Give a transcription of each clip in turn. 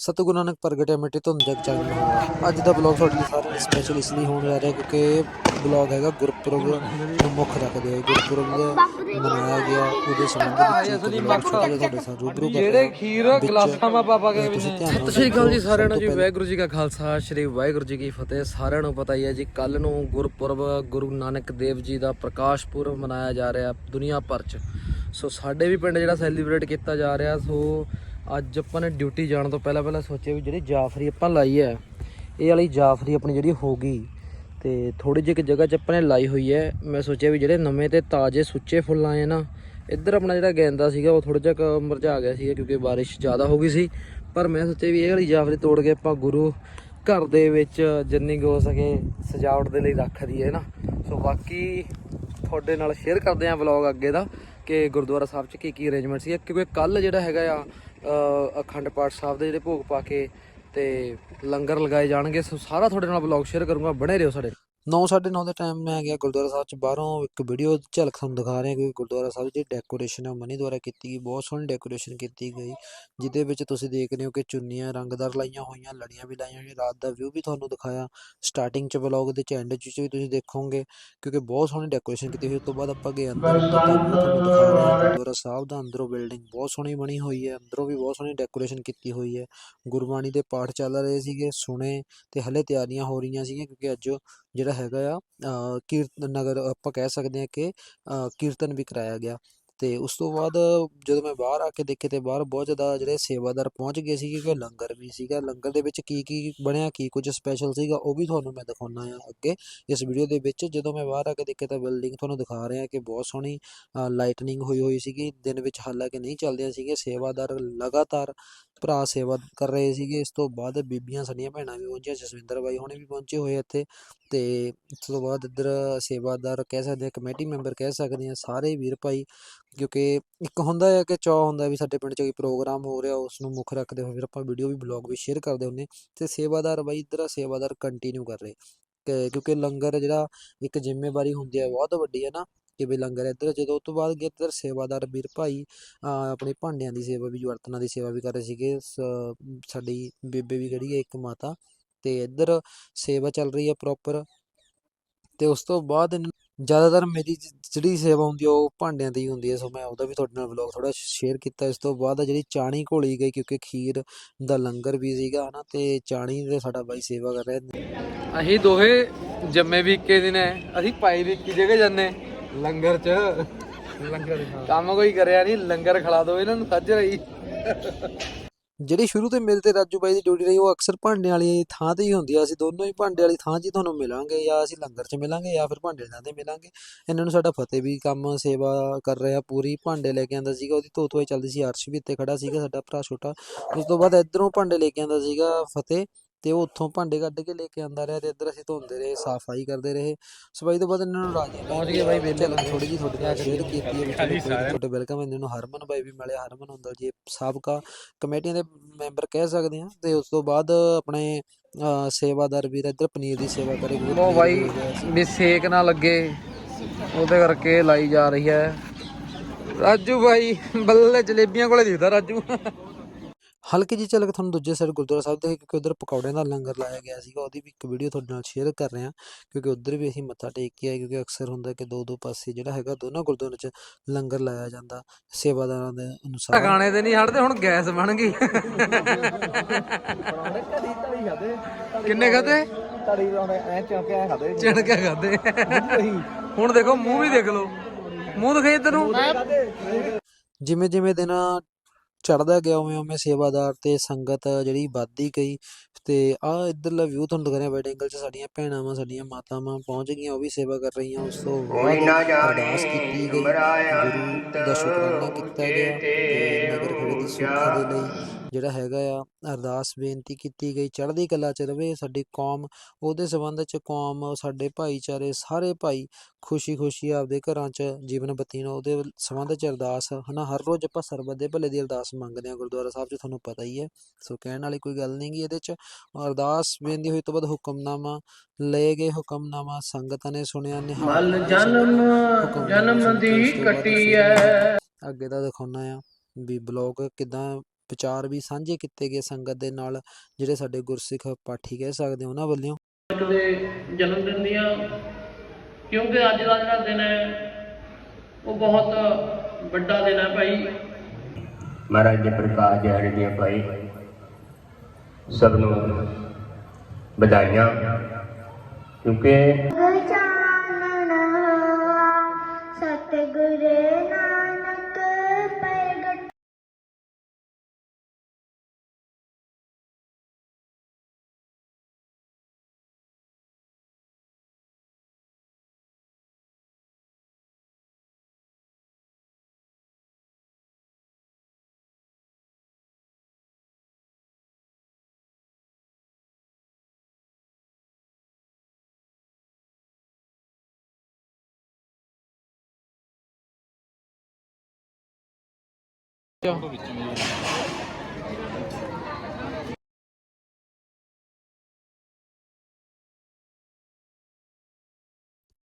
ਸਤਿਗੁਰੂ ਨਾਨਕ ਪ੍ਰਗਟਿਆ ਮਿੱਟੀ ਧੁੰਦ ਜਗ ਚਾਨਣ ਹੋਇਆ ਅੱਜ ਦਾ ਬਲੌਗ ਤੁਹਾਡੇ ਲਈ ਲਈ ਸਪੈਸ਼ਲ ਇਸ ਲਈ ਹੋਣ ਜਾ ਰਿਹਾ ਕਿਉਂਕਿ ਬਲੌਗ ਹੈਗਾ ਗੁਰਪੁਰਬ ਨੂੰ ਮੁੱਖ ਰੱਖਦੇ ਹੋਏ। ਗੁਰਪੁਰਬ ਦਾ ਮਨਾਇਆ ਗਿਆ ਉਹਦੇ ਸੰਬੰਧ ਵਿੱਚ ਬਲੌਗ ਤੁਹਾਡੇ ਸਾਹ ਰੂਬਰੂ ਕਰ ਜਿਹੜੇ ਖੀਰ ਗਲਾਸਾਂ ਮਾ ਪਾਪਾ ਕੇ ਨਾਲ ਸਤਿ ਸ਼੍ਰੀ ਅਕਾਲ ਜੀ ਸਾਰਿਆਂ ਨੂੰ ਜੀ ਵਾਹਿਗੁਰੂ ਜੀ ਕਾ ਖਾਲਸਾ ਸ਼੍ਰੀ ਵਾਹਿਗੁਰੂ ਜੀ ਕੀ ਫਤਿਹ। ਸਾਰਿਆਂ ਨੂੰ ਪਤਾ ਹੀ ਹੈ ਜੀ ਕੱਲ ਨੂੰ ਗੁਰਪੁਰਬ ਗੁਰੂ ਨਾਨਕ ਦੇਵ ਜੀ ਦਾ ਪ੍ਰਕਾਸ਼ ਪੁਰਬ ਮਨਾਇਆ ਜਾ ਰਿਹਾ ਦੁਨੀਆ ਭਰ 'ਚ। ਸੋ ਸਾਡੇ ਵੀ ਪਿੰਡ ਜਿਹੜਾ ਸੈਲੀਬ੍ਰੇਟ ਕੀਤਾ ਜਾ ਰਿਹਾ ਸੋ ਅੱਜ ਆਪਾਂ ਨੇ ਡਿਊਟੀ ਜਾਣ ਤੋਂ ਪਹਿਲਾਂ ਪਹਿਲਾਂ ਸੋਚਿਆ ਵੀ ਜਿਹੜੀ ਜਾਫਰੀ ਆਪਾਂ ਲਾਈ ਹੈ, ਇਹ ਵਾਲੀ ਜਾਫਰੀ ਆਪਣੀ ਜਿਹੜੀ ਹੋ ਗਈ ਤੇ ਥੋੜੀ ਜਿਹੀ ਇੱਕ ਜਗ੍ਹਾ 'ਚ ਆਪਾਂ ਨੇ ਲਾਈ ਹੋਈ ਹੈ। ਮੈਂ ਸੋਚਿਆ ਵੀ ਜਿਹੜੇ ਨਵੇਂ ਤੇ ਤਾਜ਼ੇ ਸੁੱਚੇ ਫੁੱਲ ਆਏ ਨਾ, ਇੱਧਰ ਆਪਣਾ ਜਿਹੜਾ ਗੈਂਦਾ ਸੀਗਾ ਉਹ ਥੋੜਾ ਜਿਹਾ ਕੁ ਮੁਰਝਾ ਗਿਆ ਸੀਗਾ ਕਿਉਂਕਿ ਬਾਰਿਸ਼ ਜ਼ਿਆਦਾ ਹੋ ਗਈ ਸੀ। ਪਰ ਮੈਂ ਸੋਚਿਆ ਵੀ ਇਹ ਵਾਲੀ ਜਾਫਰੀ ਤੋੜ ਕੇ ਆਪਾਂ ਗੁਰੂ ਘਰ ਦੇ ਵਿੱਚ ਜਿੰਨੀ ਕੁ ਹੋ ਸਕੇ ਸਜਾਵਟ ਦੇ ਲਈ ਰੱਖ ਦਈਏ ਨਾ। ਸੋ ਬਾਕੀ ਤੁਹਾਡੇ ਨਾਲ ਸ਼ੇਅਰ ਕਰਦੇ ਆਂ ਵਲੌਗ ਅੱਗੇ ਦਾ ਕਿ ਗੁਰਦੁਆਰਾ ਸਾਹਿਬ 'ਚ ਕੀ ਕੀ ਅਰੇਂਜਮੈਂਟ ਸੀ ਕਿਉਂਕਿ ਕੱਲ ਜਿਹੜਾ ਹੈਗਾ ਆ ਅਖੰਡ ਪਾਠ ਸਾਹਿਬ ਦੇ ਜਿਹੜੇ ਭੋਗ ਪਾ ਕੇ ਤੇ ਲੰਗਰ ਲਗਾਏ ਜਾਣਗੇ। ਸੋ ਸਾਰਾ ਤੁਹਾਡੇ ਨਾਲ ਵਲੌਗ ਸ਼ੇਅਰ ਕਰੂੰਗਾ। ਬਣੇ ਰਹੋ ਸਾਡੇ 9:30 ਦੇ ਟਾਈਮ ਮੈਂ ਗਿਆ ਗੁਰਦੁਆਰਾ ਸਾਹਿਬ ਚ, ਬਾਹਰੋਂ ਇੱਕ ਵੀਡੀਓ ਝਲਕ ਤੁਹਾਨੂੰ ਦਿਖਾ ਰਿਹਾ ਕਿ ਗੁਰਦੁਆਰਾ ਸਾਹਿਬ ਦੀ ਡੈਕੋਰੇਸ਼ਨ ਹੈ ਮਨੀ ਦੁਆਰਾ ਕੀਤੀ ਗਈ, ਬਹੁਤ ਸੋਹਣੀ ਡੈਕੋਰੇਸ਼ਨ ਕੀਤੀ ਗਈ, ਜਿਹਦੇ ਵਿੱਚ ਤੁਸੀਂ ਦੇਖ ਰਹੇ ਹੋ ਕਿ ਚੁੰਨੀਆਂ ਰੰਗਦਾਰ ਲਾਈਆਂ ਹੋਈਆਂ, ਲੜੀਆਂ ਵੀ ਲਾਈਆਂ ਹੋਈਆਂ, ਰਾਤ ਦਾ ਵਿਊ ਵੀ ਤੁਹਾਨੂੰ ਦਿਖਾਇਆ ਸਟਾਰਟਿੰਗ ਚ ਵਲੌਗ ਦੇ ਚ ਐਂਡ ਚ ਵੀ ਤੁਸੀਂ ਦੇਖੋਗੇ, ਕਿਉਂਕਿ ਬਹੁਤ ਸੋਹਣੀ ਡੈਕੋਰੇਸ਼ਨ ਕੀਤੀ ਹੋਈ, ਉਸ ਤੋਂ ਬਾਅਦ ਆਪਾਂ ਗਏ ਅੰਦਰ ਗੁਰਦੁਆਰਾ ਸਾਹਿਬ ਦਾ ਅੰਦਰੋਂ ਬਿਲਡਿੰਗ ਬਹੁਤ ਸੋਹਣੀ ਬਣੀ ਹੋਈ ਹੈ, ਅੰਦਰੋਂ ਵੀ ਬਹੁਤ ਸੋਹਣੀ ਡੈਕੋਰੇਸ਼ਨ ਕੀਤੀ ਹੋਈ ਹੈ, ਗੁਰਬਾਣੀ ਦੇ ਪਾਠ ਚੱਲ ਰਹੇ ਸੀਗੇ, ਸੁਣੇ ਤੇ ਹਲੇ ਤਿਆਰੀਆਂ ਹੋ ਰਹੀਆਂ ਸੀਗੀਆਂ, ਕਿਉਂਕਿ ਅੱਜ ਜਿਹੜਾ ਹੈਗਾ ਆ ਕੀਰਤ ਨਗਰ ਆਪਾਂ ਕਹਿ ਸਕਦੇ ਹਾਂ ਕਿ ਅ, ਕੀਰਤਨ ਵੀ ਕਰਾਇਆ ਗਿਆ। ਤੇ ਉਸ ਤੋਂ ਬਾਅਦ ਜਦੋਂ ਮੈਂ ਬਾਹਰ ਆ ਕੇ ਦੇਖੇ ਤੇ ਬਾਹਰ ਬਹੁਤ ਜ਼ਿਆਦਾ ਜਿਹੜੇ ਸੇਵਾਦਾਰ ਪਹੁੰਚ ਗਏ ਸੀਗੇ ਕਿਉਂਕਿ ਲੰਗਰ ਵੀ ਸੀਗਾ। ਲੰਗਰ ਦੇ ਵਿੱਚ ਕੀ ਕੀ ਬਣਿਆ, ਕੀ ਕੁਝ ਸਪੈਸ਼ਲ ਸੀਗਾ, ਉਹ ਵੀ ਤੁਹਾਨੂੰ ਮੈਂ ਦਿਖਾਉਣਾ ਆ ਅੱਗੇ ਇਸ ਵੀਡੀਓ ਦੇ ਵਿੱਚ। ਜਦੋਂ ਮੈਂ ਬਾਹਰ ਆ ਕੇ ਦੇਖੇ ਤਾਂ ਬਿਲਡਿੰਗ ਤੁਹਾਨੂੰ ਦਿਖਾ ਰਿਹਾ ਕਿ ਬਹੁਤ ਸੋਹਣੀ ਲਾਈਟਨਿੰਗ ਹੋਈ ਹੋਈ ਸੀਗੀ। ਦਿਨ ਵਿੱਚ ਹਾਲਾਂਕਿ ਨਹੀਂ ਚੱਲਦੀਆਂ ਸੀਗੇ ਸੇਵਾਦਾਰ ਲਗਾਤਾਰ ਭਰਾ ਸੇਵਾ ਕਰ ਰਹੇ ਸੀਗੇ। ਇਸ ਤੋਂ ਬਾਅਦ ਬੀਬੀਆਂ ਸਾਡੀਆਂ ਭੈਣਾਂ ਵੀ ਪਹੁੰਚੀਆਂ, ਜਸਵਿੰਦਰ ਬਾਈ ਹੁਣੇ ਵੀ ਪਹੁੰਚੇ ਹੋਏ ਇੱਥੇ ਤੇ ਇਸ ਤੋਂ ਬਾਅਦ ਇੱਧਰ ਸੇਵਾਦਾਰ ਕਹਿ ਸਕਦੇ ਹਾਂ ਕਮੇਟੀ ਮੈਂਬਰ ਕਹਿ ਸਕਦੇ ਹਾਂ ਸਾਰੇ ਵੀਰ ਭਾਈ ਕਿਉਂਕਿ ਇੱਕ ਹੁੰਦਾ ਹੈ ਕਿ ਚਾਅ ਹੁੰਦਾ ਵੀ ਸਾਡੇ ਪਿੰਡ 'ਚ ਕੋਈ ਪ੍ਰੋਗਰਾਮ ਹੋ ਰਿਹਾ ਉਸ ਨੂੰ ਮੁੱਖ ਰੱਖਦੇ ਹੋਏ ਫਿਰ ਆਪਾਂ ਵੀਡੀਓ ਵੀ ਬਲੌਗ ਵੀ ਸ਼ੇਅਰ ਕਰਦੇ ਹੁੰਦੇ ਤੇ ਸੇਵਾਦਾਰ ਬਾਈ ਇੱਧਰ ਸੇਵਾਦਾਰ ਕੰਟੀਨਿਊ ਕਰ ਰਹੇ। ਕਿ- ਕਿਉਂਕਿ ਲੰਗਰ ਜਿਹੜਾ ਇੱਕ ਜ਼ਿੰਮੇਵਾਰੀ ਹੁੰਦੀ ਹੈ, ਬਹੁਤ ਵੱਡੀ ਹੈ ਨਾ, ਕਿ ਵੀ ਲੰਗਰ ਇੱਧਰ ਜਦੋਂ ਉਹ ਤੋਂ ਬਾਅਦ ਗਏ ਇੱਧਰ ਸੇਵਾਦਾਰ ਵੀਰ ਭਾਈ ਆਪਣੇ ਭਾਂਡਿਆਂ ਦੀ ਸੇਵਾ ਵੀ ਬਰਤਨਾਂ ਦੀ ਸੇਵਾ ਵੀ ਕਰ ਰਹੇ ਸੀਗੇ, ਸ- ਸਾਡੀ ਬੇਬੇ ਵੀ ਖੜੀ ਹੈ, ਇੱਕ ਮਾਤਾ ਤੇ ਇੱਧਰ ਸੇਵਾ ਚੱਲ ਰਹੀ ਹੈ ਪ੍ਰੋਪਰ ਤੇ ਉਸ ਤੋਂ ਬਾਅਦ ਜ਼ਿਆਦਾਤਰ ਮੇਰੀ ਜ- ਜਿਹੜੀ ਸੇਵਾ ਹੁੰਦੀ ਆ ਉਹ ਭਾਂਡਿਆਂ ਦੀ ਹੀ ਹੁੰਦੀ ਹੈ ਸੋ ਮੈਂ ਉਹਦਾ ਵੀ ਤੁਹਾਡੇ ਨਾਲ ਵਲੌਗ ਥੋੜਾ ਸ਼ੇਅਰ ਕੀਤਾ। ਇਸ ਤੋਂ ਬਾਅਦ ਆ ਜਿਹੜੀ ਚਾਣੀ ਘੋਲੀ ਗਈ ਕਿਉਂਕਿ ਖੀਰ ਦਾ ਲੰਗਰ ਵੀ ਸੀਗਾ ਹਨਾ ਤੇ ਚਾਣੀ ਦੇ ਸਾਡਾ ਬਾਈ ਸੇਵਾ ਕਰ ਰਿਹਾ। ਅਸੀਂ ਦੋਹੇ ਜੰਮੇ ਵੀ ਇੱਕੇ ਦਿਨ ਹੈ ਅਸੀਂ ਪਾਈ ਵੀ ਇੱਕੀ ਜਗ੍ਹਾ ਜਾਂਦੇ। ਲੰਗਰ 'ਚ। ਲੰਗਰ ਕੰਮ ਕੋਈ ਕਰਿਆ ਨਹੀਂ ਲੰਗਰ ਖਿਲਾ ਦੋ ਇਹਨਾਂ ਨੂੰ ਸੱਜ ਰਹੀ। ਜਿਹੜੀ ਸ਼ੁਰੂ ਤੋਂ ਮੇਰੇ ਤੇ ਰਾਜੂ ਬਾਈ ਦੀ ਡਿਊਟੀ ਰਹੀ, ਉਹ ਅਕਸਰ ਭਾਂਡੇ ਵਾਲੀ ਥਾਂ ਤੇ ਹੀ ਹੁੰਦੀ ਆ। ਅਸੀਂ ਦੋਨੋਂ ਹੀ ਭਾਂਡੇ ਵਾਲੀ ਥਾਂ 'ਚ ਹੀ ਤੁਹਾਨੂੰ ਮਿਲਾਂਗੇ ਜਾਂ ਅਸੀਂ ਲੰਗਰ 'ਚ ਮਿਲਾਂਗੇ ਜਾਂ ਫਿਰ ਭਾਂਡੇ ਥਾਂ ਤੇ ਮਿਲਾਂਗੇ। ਇਹਨਾਂ ਨੂੰ ਸਾਡਾ ਫਤਿਹ ਵੀ ਕੰਮ, ਸੇਵਾ ਕਰ ਰਿਹਾ, ਪੂਰੀ ਭਾਂਡੇ ਲੈ ਕੇ ਆਂਦਾ ਸੀਗਾ। ਉਹਦੀ ਧੋ ਧੋਏ ਚੱਲਦੀ ਸੀ ਅਰਸ਼ ਵੀ ਇੱਥੇ ਖੜਾ ਸੀਗਾ ਸਾਡਾ ਭਰਾ ਛੋਟਾ। ਉਸ ਤੋਂ ਬਾਅਦ ਇਧਰੋਂ ਭਾਂਡੇ ਲੈ ਕੇ ਆਂਦਾ ਸੀਗਾ ਫਤਿਹ। ਤੇ ਉਹ ਉੱਥੋਂ ਭਾਂਡੇ ਕੱਢ ਕੇ ਲੈ ਕੇ ਆਂਦਾ ਰਿਹਾ ਤੇ ਇੱਧਰ ਅਸੀਂ ਧੋਂਦੇ ਰਹੇ ਸਫ਼ਾਈ ਕਰਦੇ ਰਹੇ। ਸਫ਼ਾਈ ਤੋਂ ਬਾਅਦ ਇਹਨਾਂ ਨੂੰ ਰਾਜੀ ਪਹੁੰਚ ਗਏ ਬਾਈ ਵਿਹਲੇ ਥੋੜੀ ਜੀ ਤੁਹਾਡੇ ਨਾਲ ਸ਼ੇਅਰ ਕੀਤੀ ਹੈ ਤੁਹਾਡੇ ਵੈਲਕਮ ਇਹਨਾਂ ਨੂੰ ਹਰਮਨ ਬਾਈ ਵੀ ਮਿਲਿਆ ਹਰਮਨ ਹੁੰਦਾ ਜੀ ਸਾਬਕਾ ਕਮੇਟੀਆਂ ਦੇ ਮੈਂਬਰ ਕਹਿ ਸਕਦੇ ਆ ਤੇ ਉਸ ਤੋਂ ਬਾਅਦ ਆਪਣੇ ਸੇਵਾਦਾਰ ਵੀਰ ਇੱਧਰ ਪਨੀਰ ਦੀ ਸੇਵਾ ਕਰੇ ਉਹ ਬਾਈ ਵੀ ਸੇਕ ਨਾ ਲੱਗੇ ਉਹਦੇ ਕਰਕੇ ਲਾਈ ਜਾ ਰਹੀ ਹੈ। ਰਾਜੂ ਬਾਈ ਬੱਲੇ ਜਲੇਬੀਆਂ ਕੋਲੇ ਦਿਖਦਾ ਰਾਜੂ। ਹਲਕੀ ਜੀ ਝਲਕ ਤੁਹਾਨੂੰ ਦੂਜੇ ਸਾਈਡ ਗੁਰਦੁਆਰਾ ਸਾਹਿਬ ਦੇ ਕਿਉਂਕਿ ਉਧਰ ਪਕੌੜਿਆਂ ਦਾ ਲੰਗਰ ਲਾਇਆ ਗਿਆ ਸੀਗਾ ਉਹਦੀ ਵੀ ਇੱਕ ਵੀਡੀਓ ਤੁਹਾਡੇ ਨਾਲ ਸ਼ੇਅਰ ਕਰ ਰਹੇ ਹਾਂ ਕਿਉਂਕਿ ਉਧਰ ਵੀ ਅਸੀਂ ਮੱਥਾ ਟੇਕ ਕੇ ਆਏ ਕਿਉਂਕਿ ਅਕਸਰ ਹੁੰਦਾ ਕਿ ਦੋ ਦੋ ਪਾਸੇ ਜਿਹੜਾ ਹੈਗਾ ਦੋਨਾਂ ਗੁਰਦੁਆਰਿਆਂ 'ਚ ਲੰਗਰ ਲਾਇਆ ਜਾਂਦਾ ਸੇਵਾਦਾਰਾਂ ਦੇ ਅਨੁਸਾਰ। ਗਾਣੇ ਤੇ ਨਹੀਂ ਹਟਦੇ ਹੁਣ ਗੈਸ ਬਣ ਗਈ। ਕਿੰਨੇ ਖਾਦੇ ਤੜੀ ਲਾਉਣੇ ਐ ਚੌਂਕੇ ਐ ਖਾਦੇ ਚਿਣ ਕੇ ਖਾਦੇ ਹੁਣ ਦੇਖੋ ਮੂੰਹ ਵੀ ਦੇਖ ਲਓ। ਮੂੰਹ ਦਿਖਾਈ ਤੈਨੂੰ। ਜਿਵੇਂ ਜਿਵੇਂ ਦਿਨ ਚੜਦਾ ਗਿਆ ਉਵੇਂ ਉਵੇਂ ਸੇਵਾਦਾਰ ਤੇ ਸੰਗਤ ਜਿਹੜੀ ਵੱਧਦੀ ਗਈ ਤੇ ਆ ਇਧਰਲਾ ਵਿਊ ਤੁਹਾਨੂੰ ਦਿਖਾ ਰਿਹਾ ਵਾਈਡ ਐਂਗਲ 'ਚ ਸਾਡੀਆਂ ਭੈਣਾਂ ਵਾਂ ਸਾਡੀਆਂ ਮਾਤਾਵਾਂ ਪਹੁੰਚ ਗਈਆਂ ਉਹ ਵੀ ਸੇਵਾ ਕਰ ਰਹੀਆਂ ਉਸ ਤੋਂ ਬਾਅਦ ਅਰਦਾਸ ਕੀਤੀ ਗਈ। ਗੁਰੂ ਦਾ ਸ਼ੁਕਰਾਨਾ ਕੀਤਾ ਗਿਆ ਤੇ ਨਗਰ ਖੇੜੇ ਦੀ ਸੁੱਖ ਦੇ ਲਈ ਜਿਹੜਾ ਹੈਗਾ ਆ ਅਰਦਾਸ ਬੇਨਤੀ ਕੀਤੀ ਗਈ ਚੜ੍ਹਦੀ ਕਲਾ 'ਚ ਰਵੇ ਸਾਡੀ ਕੌਮ ਉਹਦੇ ਸੰਬੰਧ 'ਚ ਕੌਮ ਸਾਡੇ ਭਾਈਚਾਰੇ ਸਾਰੇ ਭਾਈ ਖੁਸ਼ੀ ਖੁਸ਼ੀ ਆਪਦੇ ਘਰਾਂ 'ਚ ਜੀਵਨ ਬਤੀਣ ਉਹਦੇ ਸੰਬੰਧ 'ਚ ਅਰਦਾਸ ਹਨਾ? ਹਰ ਰੋਜ਼ ਆਪਾਂ ਸਰਬੱਤ ਦੇ ਭਲੇ ਦੀ ਅਰਦਾਸ ਮੰਗਦੇ ਹਾਂ ਗੁਰਦੁਆਰਾ ਸਾਹਿਬ 'ਚ ਤੁਹਾਨੂੰ ਪਤਾ ਹੀ ਹੈ। ਸੋ ਕਹਿਣ ਵਾਲੀ ਕੋਈ ਗੱਲ ਨਹੀਂ ਗੀ ਇਹਦੇ 'ਚ। ਅਰਦਾਸ ਬੇਨਤੀ ਹੋਈ ਤੋਂ ਬਾਅਦ ਹੁਕਮਨਾਮਾ ਲਏ ਗਏ ਹੁਕਮਨਾਮਾ ਸੰਗਤਾਂ ਨੇ ਸੁਣਿਆ ਨਿਹਾਲ ਮਲ ਜਨਮ ਜਨਮ ਦੀ ਕੱਟੀ ਐ। ਅੱਗੇ ਦਾ ਦਿਖਾਉਣਾ ਆ ਵੀ ਬਲੌਗ ਕਿਦਾਂ ਵਿਚਾਰ ਵੀ ਸਾਂਝੇ ਕੀਤੇ ਗਏ ਸੰਗਤ ਦੇ ਨਾਲ ਜਿਹੜੇ ਸਾਡੇ ਗੁਰਸਿੱਖ ਪਾਠੀ ਕਹਿ ਸਕਦੇ ਹਾਂ ਉਹਨਾਂ ਵੱਲੋਂ। ਦੇ ਜਨਮ ਦਿਨ ਦੀਆਂ ਕਿਉਂਕਿ ਅੱਜ ਦਾ ਜਿਹੜਾ ਦਿਨ ਹੈ ਉਹ ਬਹੁਤ ਵੱਡਾ ਦਿਨ ਹੈ ਭਾਈ। ਮਹਾਰਾਜ ਦੇ ਪ੍ਰਕਾਸ਼ ਦਿਹਾੜੇ ਦੀਆਂ ਭਾਈ। ਸਭ ਨੂੰ ਵਧਾਈਆਂ ਕਿਉਂਕਿ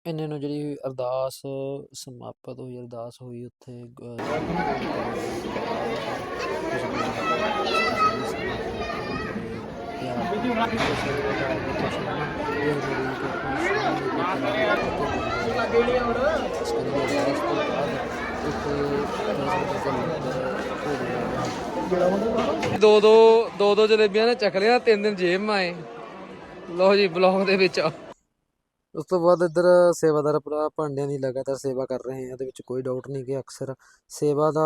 ਇੰਨੇ ਨੂੰ ਜਿਹੜੀ ਅਰਦਾਸ ਸਮਾਪਤ ਹੋਈ ਅਰਦਾਸ ਹੋਈ ਉੱਥੇ ਦੋ ਦੋ ਦੋ ਦੋ ਜਲੇਬੀਆਂ ਨੇ ਚੱਕ ਲਿਆ ਤਿੰਨ ਦਿਨ ਜੇਬ ਮਾਏ ਲਓ ਜੀ ਬਲੌਗ ਦੇ ਵਿੱਚ ਉਸ ਤੋਂ ਬਾਅਦ ਇੱਧਰ ਸੇਵਾਦਾਰ ਭਰਾ ਭਾਂਡਿਆਂ ਦੀ ਲਗਾਤਾਰ ਸੇਵਾ ਕਰ ਰਹੇ ਆ, ਇਹਦੇ ਵਿੱਚ ਕੋਈ ਡਾਊਟ ਨਹੀਂ ਕਿ ਅਕਸਰ ਸੇਵਾ ਦਾ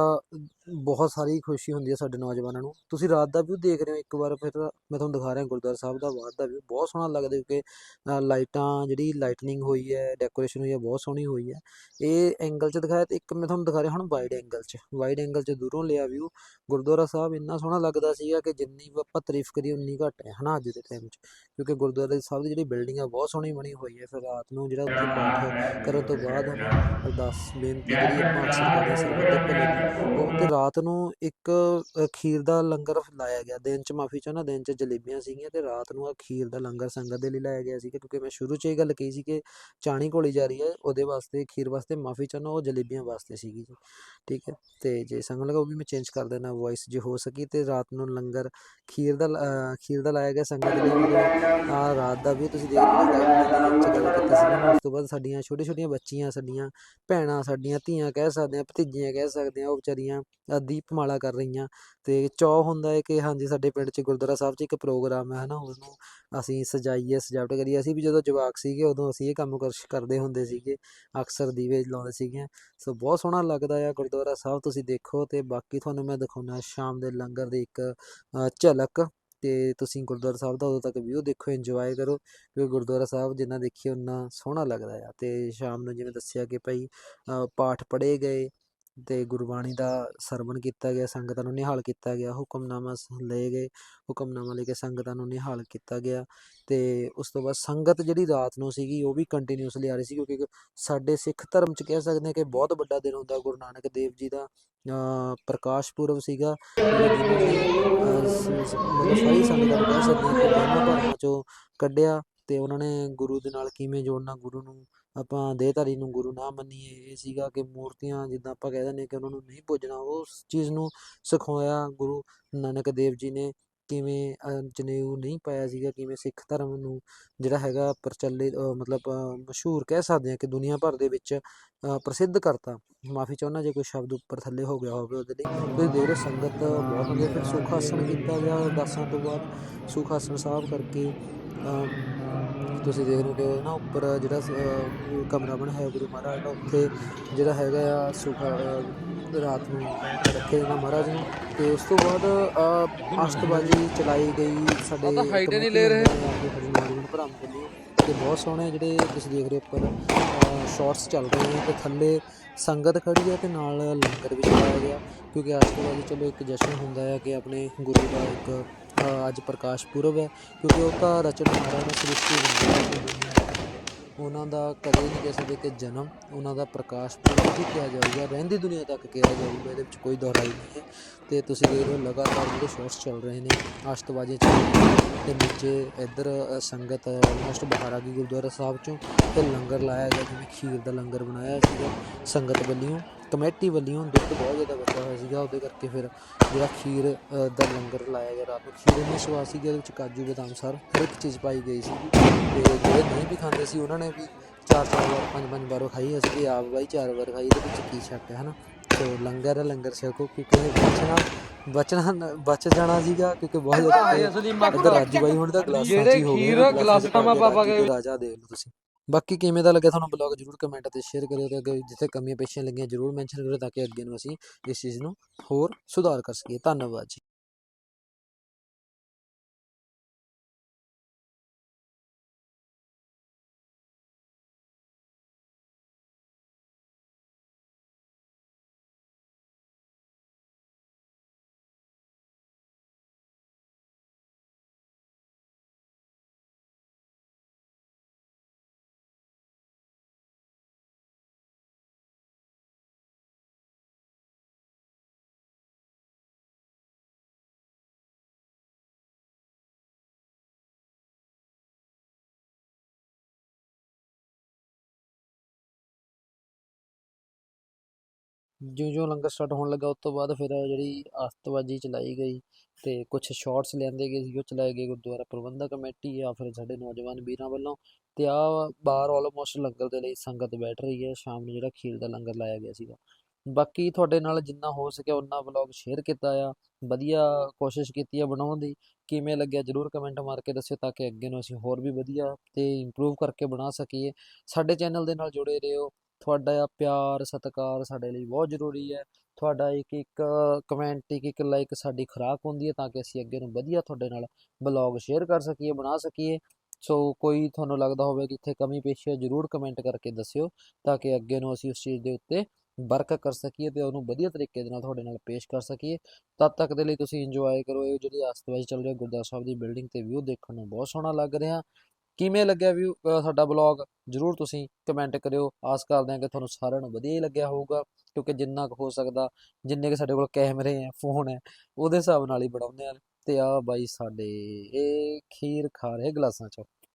ਬਹੁਤ ਸਾਰੀ ਖੁਸ਼ੀ ਹੁੰਦੀ ਹੈ ਸਾਡੇ ਨੌਜਵਾਨਾਂ ਨੂੰ। ਤੁਸੀਂ ਰਾਤ ਦਾ ਵੀ ਦੇਖ ਰਹੇ ਹੋ, ਇੱਕ ਵਾਰ ਫਿਰ ਮੈਂ ਤੁਹਾਨੂੰ ਦਿਖਾ ਰਿਹਾ ਗੁਰਦੁਆਰਾ ਸਾਹਿਬ ਦਾ ਬਾਹਰ ਦਾ ਵੀ ਬਹੁਤ ਸੋਹਣਾ ਲੱਗਦਾ ਕਿਉਂਕਿ ਲਾਈਟਾਂ, ਜਿਹੜੀ ਲਾਈਟਨਿੰਗ ਹੋਈ ਹੈ ਡੈਕੋਰੇਸ਼ਨ ਹੋਈ ਹੈ, ਬਹੁਤ ਸੋਹਣੀ ਹੋਈ ਹੈ। ਇਹ ਐਂਗਲ 'ਚ ਦਿਖਾਇਆ ਤੇ ਇੱਕ ਮੈਂ ਤੁਹਾਨੂੰ ਦਿਖਾ ਰਿਹਾ ਹੁਣ ਵਾਈਡ ਐਂਗਲ 'ਚ। ਵਾਈਡ ਐਂਗਲ 'ਚ ਦੂਰੋਂ ਲਿਆ ਵਿਊ ਗੁਰਦੁਆਰਾ ਸਾਹਿਬ ਇੰਨਾ ਸੋਹਣਾ ਲੱਗਦਾ ਸੀਗਾ ਕਿ ਜਿੰਨੀ ਆਪਾਂ ਤਾਰੀਫ ਕਰੀਏ, ਉਨੀ ਘੱਟ ਹੈ ਹਨਾ ਅੱਜ ਦੇ ਟਾਈਮ 'ਚ। ਕਿਉਂਕਿ ਗੁਰਦੁਆਰੇ ਸਾਹਿਬ ਦੀ ਜਿਹੜੀ ਬਿਲਡਿੰਗ ਆ, ਬਹੁਤ ਸੋਹਣੀ ਬਣੀ ਹੋਈ ਹੈ ਫਿਰ। ਰਾਤ ਨੂੰ ਜਿਹੜਾ ਉੱਥੇ ਪਾਠ ਕਰਨ ਤੋਂ ਬਾਅਦ ਅਰਦਾਸ ਬੇਨਤੀ ਜਿਹੜੀ ਆਪਾਂ ਅਕਸਰ ਕਰਦੇ ਸਰਬੱਤ ਭਲੇ ਲਈ ਉਹ ਤੇ ਰਾਤ ਨੂੰ ਇੱਕ ਖੀਰ ਦਾ ਲੰਗਰ ਲਾਇਆ ਗਿਆ। ਦਿਨ 'ਚ ਮਾਫੀ ਚਾਹੁੰਦਾ, ਦਿਨ 'ਚ ਜਲੇਬੀਆਂ ਸੀਗੀਆਂ ਤੇ ਰਾਤ ਨੂੰ ਆ ਖੀਰ ਦਾ ਲੰਗਰ ਸੰਗਤ ਦੇ ਲਈ ਲਾਇਆ ਗਿਆ ਸੀਗਾ, ਕਿਉਂਕਿ ਮੈਂ ਸ਼ੁਰੂ 'ਚ ਇਹ ਗੱਲ ਕਹੀ ਸੀ ਕਿ ਚਾਣੀ ਘੋਲੀ ਜਾ ਰਹੀ ਹੈ, ਉਹਦੇ ਵਾਸਤੇ, ਖੀਰ ਵਾਸਤੇ ਮਾਫੀ ਚਾਹੁੰਦਾ, ਉਹ ਜਲੇਬੀਆਂ ਵਾਸਤੇ ਸੀਗੀ ਜੀ। ਠੀਕ ਹੈ, ਤੇ ਜੇ ਸੰਗ ਲਗਾ ਉਹ ਵੀ ਮੈਂ ਚੇਂਜ ਕਰ ਦੇਣਾ ਵੌਇਸ ਜੇ ਹੋ ਸਕੀ ਤੇ ਰਾਤ ਨੂੰ ਲੰਗਰ, ਖੀਰ ਦਾ ਖੀਰ ਦਾ ਲਾਇਆ ਗਿਆ ਸੰਗਤ ਦੇ ਲਈ ਆ ਰਾਤ ਦਾ ਵੀ ਤੁਸੀਂ ਦੇਖ ਲਓ ਗੱਲ ਕੀਤੀ ਸੀ ਉਸ ਤੋਂ ਬਾਅਦ ਸਾਡੀਆਂ ਛੋਟੀਆਂ ਛੋਟੀਆਂ ਬੱਚੀਆਂ ਸਾਡੀਆਂ ਭੈਣਾਂ ਸਾਡੀਆਂ ਧੀਆਂ ਕਹਿ ਸਕਦੇ ਹਾਂ ਭਤੀਜੀਆਂ ਕਹਿ ਸਕਦੇ ਹਾਂ ਉਹ ਵਿਚਾਰੀਆਂ ਅ, ਦੀਪਮਾਲਾ ਕਰ ਰਹੀਆਂ। ਤੇ ਚਾਅ ਹੁੰਦਾ ਹੈ ਕਿ ਹਾਂਜੀ ਸਾਡੇ ਪਿੰਡ 'ਚ ਗੁਰਦੁਆਰਾ ਸਾਹਿਬ 'ਚ ਇੱਕ ਪ੍ਰੋਗਰਾਮ ਹੈ ਹਨਾ ਉਹਨੂੰ ਅਸੀਂ ਸਜਾਈਏ ਸਜਾਵਟ ਕਰੀਏ ਅਸੀਂ ਵੀ ਜਦੋਂ ਜਵਾਕ ਸੀਗੇ ਉਦੋਂ ਅਸੀਂ ਇਹ ਕੰਮ ਕਰ ਕਰਦੇ ਹੁੰਦੇ ਸੀਗੇ ਅਕਸਰ ਦੀਵੇ ਲਾਉਂਦੇ ਸੀਗੇ। ਸੋ ਬਹੁਤ ਸੋਹਣਾ ਲੱਗਦਾ ਆ ਗੁਰਦੁਆਰਾ ਸਾਹਿਬ ਤੁਸੀਂ ਦੇਖੋ ਤੇ ਬਾਕੀ ਤੁਹਾਨੂੰ ਮੈਂ ਦਿਖਾਉਣਾ ਸ਼ਾਮ ਦੇ ਲੰਗਰ ਦੀ ਇੱਕ ਝਲਕ। ਅਤੇ ਤੁਸੀਂ ਗੁਰਦੁਆਰਾ ਸਾਹਿਬ ਦਾ ਉਦੋਂ ਤੱਕ ਵਿਊ ਦੇਖੋ ਇੰਜੋਏ ਕਰੋ, ਕਿਉਂਕਿ ਗੁਰਦੁਆਰਾ ਸਾਹਿਬ ਜਿੰਨਾ ਦੇਖੀਏ ਉਨਾ ਸੋਹਣਾ ਲੱਗਦਾ ਆ। ਅਤੇ ਸ਼ਾਮ ਨੂੰ ਜਿਵੇਂ ਦੱਸਿਆ ਕਿ ਭਾਈ ਪਾਠ ਪੜ੍ਹੇ ਗਏ ਤੇ ਗੁਰਬਾਣੀ ਦਾ ਸਰਵਣ ਕੀਤਾ ਗਿਆ, ਸੰਗਤਾਂ ਨੂੰ ਨਿਹਾਲ ਕੀਤਾ ਗਿਆ, ਹੁਕਮਨਾਮਾ ਲਏ ਗਏ, ਹੁਕਮਨਾਮਾ ਲੈ ਕੇ ਸੰਗਤਾਂ ਨੂੰ ਨਿਹਾਲ ਕੀਤਾ ਗਿਆ ਤੇ ਉਸ ਤੋਂ ਬਾਅਦ ਸੰਗਤ ਜਿਹੜੀ ਰਾਤ ਨੂੰ ਸੀਗੀ ਉਹ ਵੀ ਕੰਟੀਨਿਊਸਲੀ ਆ ਰਹੀ ਸੀ ਕਿਉਂਕਿ ਸਾਡੇ ਸਿੱਖ ਧਰਮ ਚ ਕਹਿ ਸਕਦੇ ਹਾਂ ਕਿ ਬਹੁਤ ਵੱਡਾ ਦਿਨ ਹੁੰਦਾ ਗੁਰੂ ਨਾਨਕ ਦੇਵ ਜੀ ਦਾ ਪ੍ਰਕਾਸ਼ ਪੁਰਬ ਸੀਗਾ। ਮਤਲਬ ਸਾਰੀ ਸੰਗਤਾਂ ਨੂੰ ਕਹਿ ਸਕਦੇ ਹਾਂ ਕਿ ਵਹਿਮਾਂ ਭਰਮਾਂ ਚੋਂ ਕੱਢਿਆ ਤੇ ਉਹਨਾਂ ਨੇ ਗੁਰੂ ਦੇ ਨਾਲ ਕਿਵੇਂ ਜੋੜਨਾ, ਗੁਰੂ ਨੂੰ ਆਪਾਂ ਦੇਹਧਾਰੀ ਨੂੰ ਗੁਰੂ ਨਾ ਮੰਨੀਏ। ਇਹ ਸੀਗਾ ਕਿ ਮੂਰਤੀਆਂ ਜਿੱਦਾਂ ਆਪਾਂ ਕਹਿ ਦਿੰਦੇ ਹਾਂ ਕਿ ਉਹਨਾਂ ਨੂੰ ਨਹੀਂ ਪੂਜਣਾ ਉਸ ਚੀਜ਼ ਨੂੰ ਸਿਖਾਇਆ ਗੁਰੂ ਨਾਨਕ ਦੇਵ ਜੀ ਨੇ ਕਿਵੇਂ ਜਨੇਊ ਨਹੀਂ ਪਾਇਆ ਸੀਗਾ, ਕਿਵੇਂ ਸਿੱਖ ਧਰਮ ਨੂੰ ਜਿਹੜਾ ਹੈਗਾ ਪ੍ਰਚਲਿਤ ਮਤਲਬ ਮਸ਼ਹੂਰ ਕਹਿ ਸਕਦੇ ਹਾਂ ਕਿ ਦੁਨੀਆ ਭਰ ਦੇ ਵਿੱਚ ਪ੍ਰਸਿੱਧ ਕਰਤਾ। ਮਾਫੀ ਚਾਹੁੰਦਾ ਜੇ ਕੋਈ ਸ਼ਬਦ ਉੱਪਰ ਥੱਲੇ ਹੋ ਗਿਆ ਹੋਵੇ ਉਹਦੇ ਲਈ। ਤੁਸੀਂ ਦੇਖ ਸੰਗਤ ਬਹੁਤ ਹੁੰਦੀ ਫਿਰ ਸੁੱਖ ਆਸਣ ਕੀਤਾ ਗਿਆ। ਦਾਸਾਂ ਤੋਂ ਬਾਅਦ ਸੁਖ ਆਸਣ ਸਾਹਿਬ ਕਰਕੇ ਤੁਸੀਂ ਦੇਖ ਰਹੇ ਹੋ ਨਾ ਉੱਪਰ ਜਿਹੜਾ ਕਮਰਾ ਬਣਿਆ ਹੋਇਆ ਗੁਰੂ ਮਹਾਰਾਜ ਦਾ ਉੱਥੇ ਜਿਹੜਾ ਹੈਗਾ ਆ ਸੁਖਾ ਰਾਤ ਨੂੰ ਰੱਖੇ ਜਾਂਦਾ ਮਹਾਰਾਜ ਨੂੰ ਤੇ ਉਸ ਤੋਂ ਬਾਅਦ ਅਹ, ਅਸ਼ਤਬਾਜੀ ਚਲਾਈ ਗਈ ਸਾਡੇ ਤਾਂ ਹੀ ਨਹੀਂ ਲੈ ਰਹੇ। ਲਈ ਤੇ ਬਹੁਤ ਸੋਹਣੇ ਜਿਹੜੇ ਤੁਸੀਂ ਦੇਖ ਰਹੇ ਹੋ ਉੱਪਰ ਸ਼ਾਰਟਸ ਚੱਲ ਰਹੇ ਨੇ ਤੇ ਥੱਲੇ ਸੰਗਤ ਖੜੀ ਹੈ ਤੇ ਨਾਲ ਲੰਗਰ ਵੀ ਚਲਾਇਆ ਗਿਆ ਕਿਉਂਕਿ ਅਸ਼ਤਬਾਜੀ ਚਲੋ ਇੱਕ ਜਸ਼ਨ ਹੁੰਦਾ ਹੈ ਕਿ ਆਪਣੇ ਗੁਰੂ ਦਾ ਇੱਕ ਅੱਜ ਪ੍ਰਕਾਸ਼ ਪੁਰਬ ਹੈ, ਕਿਉਂਕਿ ਉਹ ਤਾਂ ਰਚਨਹਾਰਾ ਨੇ ਸ੍ਰਿਸ਼ਟੀ ਬਣਾਈ ਉਹਨਾਂ ਦਾ ਕਦੇ ਨਹੀਂ ਕਹਿ ਸਕਦੇ ਕਿ ਜਨਮ, ਉਹਨਾਂ ਦਾ ਪ੍ਰਕਾਸ਼ ਪੁਰਬ ਹੀ ਕਿਹਾ ਜਾਊਗਾ, ਰਹਿੰਦੀ ਦੁਨੀਆ ਤੱਕ ਕਿਹਾ ਜਾਊਗਾ, ਇਹਦੇ ਵਿੱਚ ਕੋਈ ਦੁਹਰਾਈ ਨਹੀਂ ਹੈ। ਤੇ ਤੁਸੀਂ ਦੇਖ ਰਹੇ ਹੋ ਲਗਾਤਾਰ ਜਿਹੜੇ ਸ਼ੋਟਸ ਚੱਲ ਰਹੇ ਨੇ ਆਸ਼ਤਬਾਜ਼ੀਆਂ ਚੱਲ ਰਹੀਆਂ ਨੇ, ਤੇ ਨੀਚੇ ਇੱਧਰ ਸੰਗਤ ਆਲਮੋਸਟ ਬਾਹਰ ਆ ਗਈ ਗੁਰਦੁਆਰਾ ਸਾਹਿਬ ਚੋਂ ਤੇ ਲੰਗਰ ਲਾਇਆ ਗਿਆ, ਜਿਵੇਂ ਖੀਰ ਦਾ ਲੰਗਰ ਬਣਾਇਆ ਸੀਗਾ ਸੰਗਤ ਵੱਲੋਂ। ਕਮੇਟੀ ਵੱਲੋਂ ਦੁੱਧ ਬਹੁਤ ਜ਼ਿਆਦਾ ਬਚਿਆ ਹੋਇਆ ਸੀਗਾ ਉਹਦੇ ਕਰਕੇ ਫਿਰ ਜਿਹੜਾ ਖੀਰ ਦਾ ਲੰਗਰ ਲਾਇਆ ਗਿਆ ਰਾਤ ਨੂੰ। ਖੀਰ ਇੰਨੀ ਸਵਾਦ ਸੀ ਉਹਦੇ ਵਿੱਚ ਕਾਜੂ ਬਦਾਮ ਸਰ ਹਰ ਇੱਕ ਚੀਜ਼ ਪਾਈ ਗਈ ਸੀ। ਤੇ ਜਿਹੜੇ ਨਹੀਂ ਵੀ ਖਾਂਦੇ ਸੀ ਉਹਨਾਂ ਨੇ ਵੀ ਚਾਰ ਚਾਰ ਵਾਰ ਪੰਜ ਪੰਜ ਵਾਰ ਖਾਈ ਅਸੀਂ ਆਪ ਬਾਈ ਚਾਰ ਵਾਰ ਖਾਈ ਇਹਦੇ ਵਿੱਚ ਕੀ ਸ਼ੱਕ ਹੈ ਹਨਾ? ਸੋ ਲੰਗਰ ਹੈ ਲੰਗਰ ਛਕੋ ਕਿਉਂਕਿ ਬਚਣਾ ਬਚਣਾ ਬਚ ਜਾਣਾ ਸੀਗਾ ਕਿਉਂਕਿ ਬਹੁਤ ਜ਼ਿਆਦਾ ਇੱਧਰ ਰਾਜੂ ਬਾਈ ਹੁਣ ਤਾਂ ਗਲਾਸਾਂ 'ਚ ਜਿਹੜੇ ਹੀ ਹੋ ਗਏ ਖੀਰ ਗਲਾਸਾਂ ਮਾ ਕੇ ਰਾਜਾ ਦੇਖ ਲਓ ਤੁਸੀਂ। ਬਾਕੀ ਕਿਵੇਂ ਦਾ ਲੱਗਿਆ ਤੁਹਾਨੂੰ ਬਲੌਗ ਜਰੂਰ ਕਮੈਂਟ ਅਤੇ ਸ਼ੇਅਰ ਕਰਿਓ ਤੇ ਅੱਗੇ ਜਿੱਥੇ ਕਮੀਆਂ ਪੇਸ਼ੀਆਂ ਲੱਗੀਆਂ ਜਰੂਰ ਮੈਂਸ਼ਨ ਕਰਿਓ ਤਾਂ ਕਿ ਅੱਗੇ ਨੂੰ ਅਸੀਂ ਇਸ ਚੀਜ਼ ਨੂੰ ਹੋਰ ਸੁਧਾਰ ਕਰ ਸਕੀਏ। ਧੰਨਵਾਦ ਜੀ। ਜਿਉਂ-ਜਿਉਂ ਲੰਗਰ ਸਟਾਰਟ ਹੋਣ ਲੱਗਾ, ਉਸ ਤੋਂ ਬਾਅਦ ਫਿਰ ਜਿਹੜੀ ਆਸਤਬਾਜ਼ੀ ਚਲਾਈ ਗਈ ਅਤੇ ਕੁਝ ਸ਼ਾਟਸ ਲਿਆਂਦੇ ਗਏ ਸੀ, ਉਹ ਚਲਾਏ ਗਏ ਗੁਰਦੁਆਰਾ ਪ੍ਰਬੰਧਕ ਕਮੇਟੀ ਜਾਂ ਫਿਰ ਸਾਡੇ ਨੌਜਵਾਨ ਵੀਰਾਂ ਵੱਲੋਂ ਅਤੇ ਆਹ ਬਾਹਰ ਆਲਮੋਸਟ ਲੰਗਰ ਦੇ ਲਈ ਸੰਗਤ ਬੈਠ ਰਹੀ ਹੈ, ਸ਼ਾਮ ਨੂੰ ਜਿਹੜਾ ਖੀਰ ਦਾ ਲੰਗਰ ਲਾਇਆ ਗਿਆ ਸੀਗਾ। ਬਾਕੀ ਤੁਹਾਡੇ ਨਾਲ ਜਿੰਨਾ ਹੋ ਸਕਿਆ ਉਹਨਾਂ ਵਲੌਗ ਸ਼ੇਅਰ ਕੀਤਾ ਆ, ਵਧੀਆ ਕੋਸ਼ਿਸ਼ ਕੀਤੀ ਆ ਬਣਾਉਣ ਦੀ, ਕਿਵੇਂ ਲੱਗਿਆ ਜਰੂਰ ਕਮੈਂਟ ਮਾਰ ਕੇ ਦੱਸਿਓ ਤਾਂ ਕਿ ਅੱਗੇ ਨੂੰ ਅਸੀਂ ਹੋਰ ਵੀ ਵਧੀਆ ਤੇ ਇੰਪਰੂਵ ਕਰਕੇ ਬਣਾ ਸਕੀਏ। ਸਾਡੇ ਚੈਨਲ ਦੇ ਨਾਲ ਜੁੜੇ ਰਹੋ ਤੁਹਾਡਾ ਪਿਆਰ, ਸਤਿਕਾਰ ਸਾਡੇ ਲਈ ਬਹੁਤ ਜ਼ਰੂਰੀ ਹੈ। ਤੁਹਾਡਾ ਇੱਕ ਇੱਕ ਕਮੈਂਟ ਇੱਕ ਇੱਕ ਲਾਈਕ ਸਾਡੀ ਖੁਰਾਕ ਹੁੰਦੀ ਹੈ ਤਾਂ ਕਿ ਅਸੀਂ ਅੱਗੇ ਨੂੰ ਵਧੀਆ ਤੁਹਾਡੇ ਨਾਲ ਬਲੌਗ ਸ਼ੇਅਰ ਕਰ ਸਕੀਏ, ਬਣਾ ਸਕੀਏ। ਸੋ ਕੋਈ ਤੁਹਾਨੂੰ ਲੱਗਦਾ ਹੋਵੇ ਕਿ ਇੱਥੇ ਕਮੀ ਪੇਸ਼ੀ ਹੈ, ਜਰੂਰ ਕਮੈਂਟ ਕਰਕੇ ਦੱਸਿਓ ਤਾਂ ਕਿ ਅੱਗੇ ਨੂੰ ਅਸੀਂ ਉਸ ਚੀਜ਼ ਦੇ ਉੱਤੇ ਵਰਕ ਕਰ ਸਕੀਏ ਤੇ ਉਹਨੂੰ ਵਧੀਆ ਤਰੀਕੇ ਦੇ ਨਾਲ ਤੁਹਾਡੇ ਨਾਲ ਪੇਸ਼ ਕਰ ਸਕੀਏ। ਤਦ ਤੱਕ ਦੇ ਲਈ ਤੁਸੀਂ ਇੰਜੋਏ ਕਰੋ। ਇਹ ਜਿਹੜੀ ਆਸਤਵਾਜੀ ਚੱਲ ਰਹੀ ਹੈ ਗੁਰਦੁਆਰਾ ਸਾਹਿਬ ਦੀ ਬਿਲਡਿੰਗ ਤੇ ਵਿਊ ਦੇਖਣ ਨੂੰ ਬਹੁਤ ਸੋਹਣਾ ਲੱਗ ਰਿਹਾ। ਕਿਵੇਂ ਲੱਗਿਆ ਵੀ ਸਾਡਾ ਬਲੌਗ? ਜਰੂਰ ਤੁਸੀਂ ਕਮੈਂਟ ਕਰਿਓ। ਆਸ ਕਰਦੇ ਹਾਂ ਕਿ ਤੁਹਾਨੂੰ ਸਾਰਿਆਂ ਨੂੰ ਵਧੀਆ ਹੀ ਲੱਗਿਆ ਹੋਊਗਾ, ਕਿਉਂਕਿ ਜਿੰਨਾ ਕੁ ਹੋ ਸਕਦਾ, ਜਿੰਨੇ ਕਿ ਸਾਡੇ ਕੋਲ ਕੈਮਰੇ ਹੈ ਫੋਨ ਹੈ ਉਹਦੇ ਹਿਸਾਬ ਨਾਲ ਹੀ ਬਣਾਉਂਦੇ ਆ ਤੇ ਆ ਬਾਈ ਸਾਡੇ ਇਹ ਖੀਰ ਖਾ ਰਹੇ ਗਲਾਸਾਂ 'ਚ।